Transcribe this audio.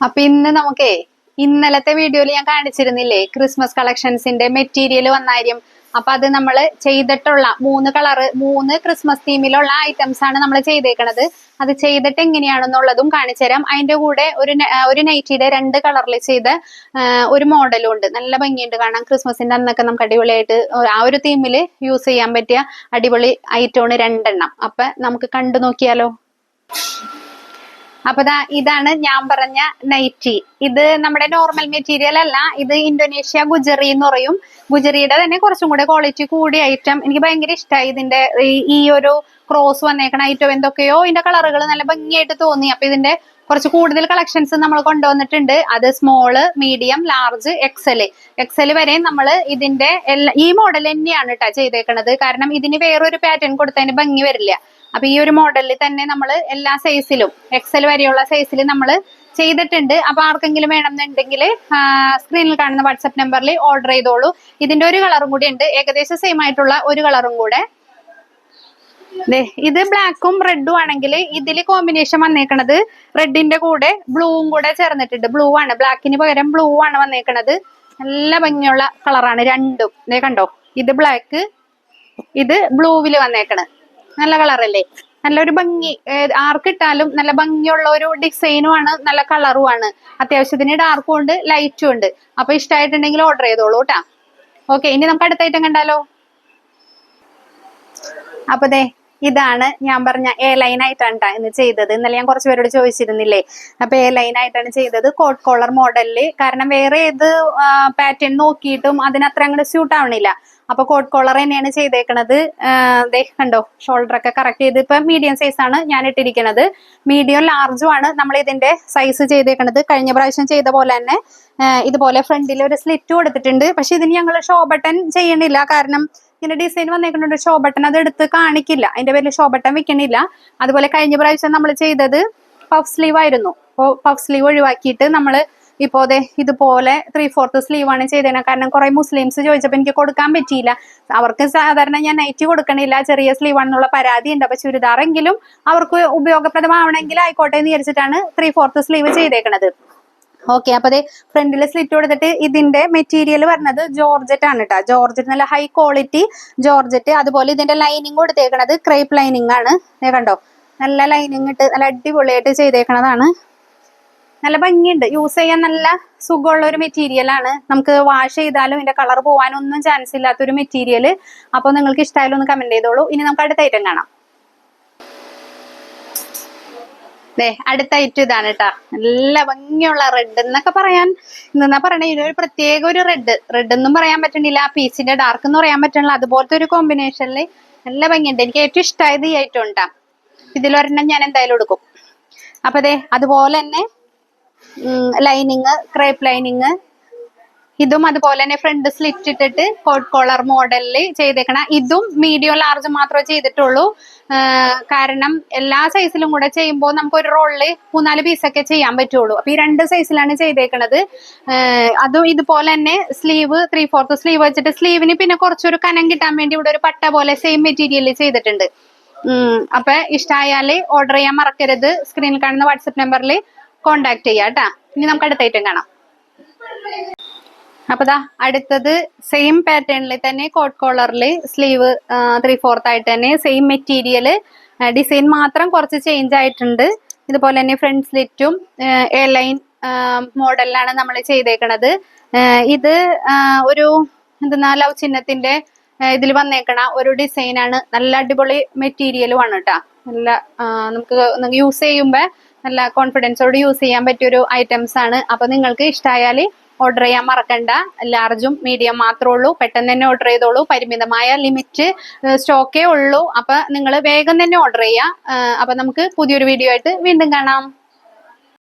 അപ്പൊ ഇന്ന് നമുക്കേ ഇന്നലത്തെ വീഡിയോയിൽ ഞാൻ കാണിച്ചിരുന്നില്ലേ ക്രിസ്മസ് കളക്ഷൻസിന്റെ മെറ്റീരിയൽ വന്നാര്യം അപ്പൊ അത് നമ്മൾ ചെയ്തിട്ടുള്ള മൂന്ന് കളറ് മൂന്ന് ക്രിസ്മസ് തീമിലുള്ള ഐറ്റംസ് ആണ് നമ്മൾ ചെയ്തേക്കണത്. അത് ചെയ്തിട്ട് എങ്ങനെയാണെന്നുള്ളതും കാണിച്ചു തരാം. അതിന്റെ കൂടെ ഒരു ഒരു നൈറ്റിയുടെ രണ്ട് കളറിൽ ചെയ്ത ഒരു മോഡലും ഉണ്ട്. നല്ല ഭംഗിയുണ്ട് കാണാൻ. ക്രിസ്മസിന്റെ അന്നൊക്കെ നമുക്ക് അടിപൊളിയായിട്ട് ആ ഒരു തീമിൽ യൂസ് ചെയ്യാൻ പറ്റിയ അടിപൊളി ഐറ്റമാണ് രണ്ടെണ്ണം. അപ്പൊ നമുക്ക് കണ്ടു നോക്കിയാലോ. അപ്പൊ ഇതാണ് ഞാൻ പറഞ്ഞ നൈറ്റി ഇത് നമ്മുടെ നോർമൽ മെറ്റീരിയൽ അല്ല. ഇത് ഇന്തോനേഷ്യ ഗുജറി എന്ന് പറയും. ഗുജറിയുടെ തന്നെ കുറച്ചും കൂടെ ക്വാളിറ്റി കൂടിയ ഐറ്റം എനിക്ക് ഭയങ്കര ഇഷ്ടമായി ഇതിന്റെ ഈ- ഒരു ക്രോസ് വന്നേക്കണ ഐറ്റം എന്തൊക്കെയോ ഇതിന്റെ കളറുകൾ നല്ല ഭംഗിയായിട്ട് തോന്നി. അപ്പൊ ഇതിന്റെ കുറച്ച് കൂടുതൽ കളക്ഷൻസ് നമ്മൾ കൊണ്ടുവന്നിട്ടുണ്ട്. അത് small medium large XL XL വരെ നമ്മൾ ഇതിന്റെ ഈ മോഡൽ തന്നെയാണ് കേട്ടോ ചെയ്തേക്കണത്. കാരണം ഇതിന് വേറൊരു പാറ്റേൺ കൊടുത്തതിന് ഭംഗി വരില്ല. അപ്പൊ ഈ ഒരു മോഡലിൽ തന്നെ നമ്മൾ എല്ലാ സൈസിലും എക്സൽ വരെയുള്ള സൈസിൽ നമ്മൾ ചെയ്തിട്ടുണ്ട്. അപ്പൊ ആർക്കെങ്കിലും വേണമെന്നുണ്ടെങ്കിൽ സ്ക്രീനിൽ കാണുന്ന വാട്സപ്പ് നമ്പറിൽ ഓർഡർ ചെയ്തോളൂ. ഇതിന്റെ ഒരു കളറും കൂടി ഉണ്ട്. ഏകദേശം സെയിം ആയിട്ടുള്ള ഒരു കളറും കൂടെ. ഇത് ബ്ലാക്കും റെഡും ആണെങ്കിൽ ഇതിൽ കോമ്പിനേഷൻ വന്നേക്കണത് റെഡിന്റെ കൂടെ ബ്ലൂവും കൂടെ ചേർന്നിട്ടുണ്ട്. ബ്ലൂ ആണ്. ബ്ലാക്കിന് പകരം ബ്ലൂ ആണ് വന്നേക്കണത്. നല്ല ഭംഗിയുള്ള കളറാണ് രണ്ടും. കണ്ടോ? ഇത് ബ്ലാക്ക് ഇത് ബ്ലൂവിൽ വന്നേക്കണ്. നല്ല കളറല്ലേ? നല്ലൊരു ഭംഗി ആർക്കിട്ടാലും നല്ല ഭംഗിയുള്ള ഒരു ഡിസൈനും ആണ് നല്ല കളറും ആണ് അത്യാവശ്യത്തിന് ഡാർക്കും ഉണ്ട് ലൈറ്റും ഉണ്ട് അപ്പൊ ഇഷ്ടമായിട്ടുണ്ടെങ്കിൽ ഓർഡർ ചെയ്തോളൂ കേട്ടാ ഓക്കെ ഇനി നമുക്ക് അടുത്ത ഐറ്റം കണ്ടാലോ അപ്പൊ ദേ ഇതാണ് ഞാൻ പറഞ്ഞ എ ലൈൻ ആയിട്ടാണ് ഇന്ന് ചെയ്തത്. ഇന്നലെ ഞാൻ കുറച്ച് പേരോട് ചോദിച്ചിരുന്നില്ലേ? അപ്പൊ എ ലൈൻ ആയിട്ടാണ് ചെയ്തത്. കോട്ട് കോളർ മോഡലിൽ കാരണം വേറെ ഏത് പാറ്റേൺ നോക്കിയിട്ടും അതിനത്ര അങ്ങോട്ട് സ്യൂട്ട് ആവണില്ല. അപ്പൊ കോട്ട് കോളർ തന്നെയാണ് ചെയ്തേക്കണത്. കണ്ടോ? ഷോൾഡർ ഒക്കെ കറക്റ്റ് ചെയ്ത് ഇപ്പൊ മീഡിയം സൈസ് ആണ് ഞാൻ ഇട്ടിരിക്കുന്നത് മീഡിയം ലാർജും ആണ് നമ്മൾ ഇതിന്റെ സൈസ് ചെയ്തേക്കണത്. കഴിഞ്ഞ പ്രാവശ്യം ചെയ്ത പോലെ തന്നെ ഇതുപോലെ ഫ്രണ്ടിൽ ഒരു സ്ലിറ്റ് കൊടുത്തിട്ടുണ്ട് പക്ഷെ ഇതിന് ഞങ്ങൾ ഷോ ബട്ടൺ ചെയ്യണില്ല. കാരണം ഇങ്ങനെ ഡിസൈൻ വന്നേക്കുന്നുണ്ട് ഷോ ബട്ടൺ അത് എടുത്ത് കാണിക്കില്ല. അതിന്റെ പേരിൽ ഷോ ബട്ടൺ വെക്കണില്ല. അതുപോലെ കഴിഞ്ഞ പ്രാവശ്യം നമ്മൾ ചെയ്തത് പഫ് സ്ലീവ് ആയിരുന്നു. അപ്പോൾ പഫ് സ്ലീവ് ഒഴിവാക്കിയിട്ട് നമ്മൾ ഇപ്പോ അതെ ഇതുപോലെ ത്രീ ഫോർത്ത് സ്ലീവ് ആണ് ചെയ്തേനെ. കാരണം കുറെ മുസ്ലിംസ് ചോദിച്ചപ്പോൾ എനിക്ക് കൊടുക്കാൻ പറ്റിയില്ല. അവർക്ക് സാധാരണ ഞാൻ നൈറ്റ് കൊടുക്കണില്ല. ചെറിയ സ്ലീവ് ആണെന്നുള്ള പരാതി ഉണ്ട്. അപ്പൊ ചുരിദാറെങ്കിലും അവർക്ക് ഉപയോഗപ്രദമാവണമെങ്കിൽ ആയിക്കോട്ടെ എന്ന് വിചാരിച്ചിട്ടാണ് ത്രീ ഫോർത്ത് സ്ലീവ് ചെയ്തേക്കണത്. ഓക്കെ അപ്പൊ അതെ ഫ്രണ്ടിൽ സ്ലിറ്റ് കൊടുത്തിട്ട് ഇതിന്റെ മെറ്റീരിയൽ വരുന്നത് ജോർജറ്റ് ആണ് കേട്ടോ ജോർജറ്റ് നല്ല ഹൈ ക്വാളിറ്റി ജോർജറ്റ്. അതുപോലെ ഇതിന്റെ ലൈനിങ് കൊടുത്തേക്കണത് ക്രേപ്പ് ലൈനിങ് ആണ്. കണ്ടോ? നല്ല ലൈനിങ് ഇട്ട് നല്ല അടിപൊളിയായിട്ട് ചെയ്തേക്കണതാണ്. നല്ല ഭംഗിയുണ്ട്. യൂസ് ചെയ്യാൻ നല്ല സുഖമുള്ള ഒരു മെറ്റീരിയൽ ആണ്. നമുക്ക് വാഷ് ചെയ്താലും ഇതിന്റെ കളർ പോകാനൊന്നും ചാൻസ് ഇല്ലാത്ത ഒരു മെറ്റീരിയൽ അപ്പൊ നിങ്ങൾക്ക് ഇഷ്ടമായാലും ഒന്ന് കമന്റ് ചെയ്തോളൂ. ഇനി നമുക്ക് അടുത്ത ഐറ്റം കാണാം. ദേ അടുത്ത ഐറ്റം ഇതാണ് കേട്ടാ നല്ല ഭംഗിയുള്ള റെഡ് എന്നൊക്കെ പറയാൻ എന്നാ പറയണേ. ഇതിനൊരു പ്രത്യേക ഒരു റെഡ് റെഡ് എന്നും പറയാൻ പറ്റണില്ല. പീസിന്റെ ഡാർക്ക് എന്ന് പറയാൻ പറ്റണില്ല. അതുപോലത്തെ ഒരു കോമ്പിനേഷനിൽ നല്ല ഭംഗിയുണ്ട്. എനിക്ക് ഏറ്റവും ഇഷ്ടമായത് ഈ ഐറ്റം ഉണ്ടാ ഇതിലൊരെണ്ണം ഞാൻ എന്തായാലും എടുക്കും. അപ്പൊ ദേ അതുപോലെ തന്നെ ലൈനിങ് ക്രേപ്പ് ലൈനിങ് ഇതും അതുപോലെ തന്നെ ഫ്രണ്ട് സ്ലിറ്റ് ഇട്ടിട്ട് കോട്ട് കോളർ മോഡലിൽ ചെയ്തേക്കണ. ഇതും മീഡിയം ലാർജ് മാത്രമേ ചെയ്തിട്ടുള്ളൂ. കാരണം എല്ലാ സൈസിലും കൂടെ ചെയ്യുമ്പോൾ നമുക്ക് ഒരു റോളിൽ മൂന്നാൽ പീസൊക്കെ ചെയ്യാൻ പറ്റുള്ളൂ. അപ്പൊ ഈ രണ്ട് സൈസിലാണ് ചെയ്തേക്കണത്. അതും ഇതുപോലെ തന്നെ സ്ലീവ് ത്രീ ഫോർത്ത് സ്ലീവ് വെച്ചിട്ട് സ്ലീവിന് പിന്നെ കുറച്ചൊരു കനം കിട്ടാൻ വേണ്ടി ഇവിടെ ഒരു പട്ട പോലെ സെയിം മെറ്റീരിയൽ ചെയ്തിട്ടുണ്ട്. അപ്പൊ ഇഷ്ടമായാൽ ഓർഡർ ചെയ്യാൻ മറക്കരുത്. സ്ക്രീനിൽ കാണുന്ന വാട്സപ്പ് നമ്പറിൽ കോണ്ടാക്ട് ചെയ്യാം കേട്ടാ ഇനി നമുക്ക് അടുത്തായിട്ടും കാണാം. അപ്പൊ ദാ അടുത്തത് സെയിം പാറ്റേണിൽ തന്നെ കോട്ട് കോളറിൽ സ്ലീവ് ത്രീ ഫോർത്ത് ആയിട്ട് തന്നെ സെയിം മെറ്റീരിയൽ ഡിസൈൻ മാത്രം കുറച്ച് ചേഞ്ച് ആയിട്ടുണ്ട്. ഇതുപോലെ തന്നെ ഫ്രണ്ട് സ്ലിറ്റും എ ലൈൻ മോഡലിലാണ് നമ്മൾ ചെയ്തേക്കണത്. ഇത് ഒരു എന്തെന്നാ ലവ് ചിഹ്നത്തിന്റെ ഇതിൽ വന്നേക്കണ ഒരു ഡിസൈനാണ് നല്ല അടിപൊളി മെറ്റീരിയലും ആണ് കേട്ടോ നല്ല നമുക്ക് യൂസ് ചെയ്യുമ്പോൾ നല്ല കോൺഫിഡൻസോട് യൂസ് ചെയ്യാൻ പറ്റിയൊരു ഐറ്റംസ് ആണ്. അപ്പൊ നിങ്ങൾക്ക് ഇഷ്ടമായാൽ ഓർഡർ ചെയ്യാൻ മറക്കണ്ട. ലാർജും മീഡിയം മാത്രമേ ഉള്ളൂ. പെട്ടെന്ന് തന്നെ ഓർഡർ ചെയ്തോളൂ. പരിമിതമായ ലിമിറ്റ് സ്റ്റോക്കേ ഉള്ളൂ. അപ്പൊ നിങ്ങൾ വേഗം തന്നെ ഓർഡർ ചെയ്യുക അപ്പൊ നമുക്ക് പുതിയൊരു വീഡിയോ ആയിട്ട് വീണ്ടും കാണാം.